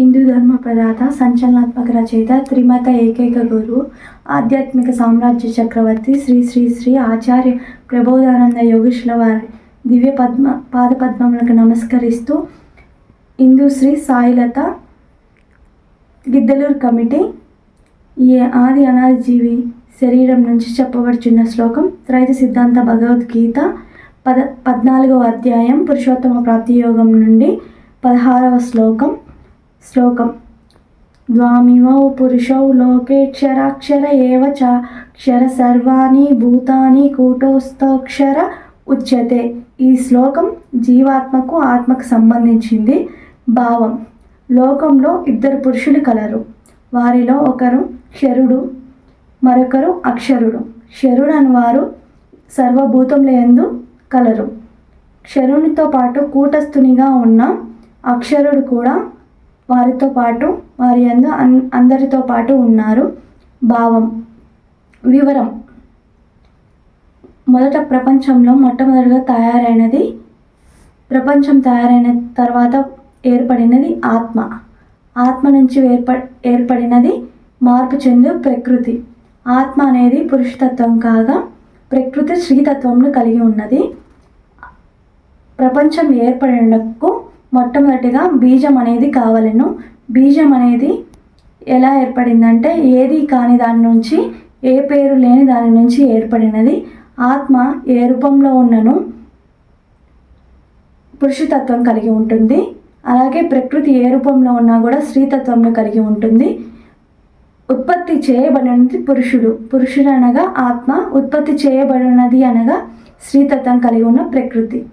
హిందూ ధర్మ ప్రదాత సంచలనాత్మక రచయిత త్రిమత ఏకైక గురువు ఆధ్యాత్మిక సామ్రాజ్య చక్రవర్తి శ్రీ శ్రీ శ్రీ ఆచార్య ప్రబోధానంద యోగేశ్వర వారి దివ్య పద్మ పాదపద్మములకు నమస్కరిస్తూ హిందూ శ్రీ సాయిలత గిద్దలూరు కమిటీ ఈ ఆది అనాది జీవి శరీరం నుంచి చెప్పబడుచున్న శ్లోకం త్రైత సిద్ధాంత భగవద్గీత పద పద్నాలుగవ అధ్యాయం పురుషోత్తమ ప్రాప్తి యోగం నుండి పదహారవ శ్లోకం. శ్లోకం. ద్వామివౌ పురుషౌ లోకేక్షరాక్షర ఏవ చ క్షర సర్వాణి భూతాని కూటోస్తోక్షర ఉచ్యతే. ఈ శ్లోకం జీవాత్మకు ఆత్మకు సంబంధించింది భావం. లోకంలో ఇద్దరు పురుషులు కలరు. వారిలో ఒకరు క్షరుడు మరొకరు అక్షరుడు. క్షరుడు అనువారు సర్వభూతముల యందు కలరు. క్షరునితో పాటు కూటస్థునిగా ఉన్న అక్షరుడు కూడా వారితో పాటు వారి అందు అన్ అందరితో పాటు ఉన్నారు. భావం వివరం. మొదట ప్రపంచంలో మొట్టమొదటిగా తయారైనది ప్రపంచం తయారైన తర్వాత ఏర్పడినది ఆత్మ. ఆత్మ నుంచి ఏర్ప ఏర్పడినది మార్పు చెందు ప్రకృతి. ఆత్మ అనేది పురుషతత్వం కాగా ప్రకృతి శ్రీతత్వంను కలిగి ఉన్నది. ప్రపంచం ఏర్పడినకు మొట్టమొదటిగా బీజం అనేది కావలను. బీజం అనేది ఎలా ఏర్పడిందంటే ఏది కాని దాని నుంచి ఏ పేరు లేని దాని నుంచి ఏర్పడినది. ఆత్మ ఏ రూపంలో ఉన్నను పురుషతత్వం కలిగి ఉంటుంది. అలాగే ప్రకృతి ఏ రూపంలో ఉన్నా కూడా స్త్రీతత్వంను కలిగి ఉంటుంది. ఉత్పత్తి చేయబడినది పురుషుడు. పురుషుడు అనగా ఆత్మ. ఉత్పత్తి చేయబడినది అనగా స్త్రీతత్వం కలిగి ఉన్న ప్రకృతి.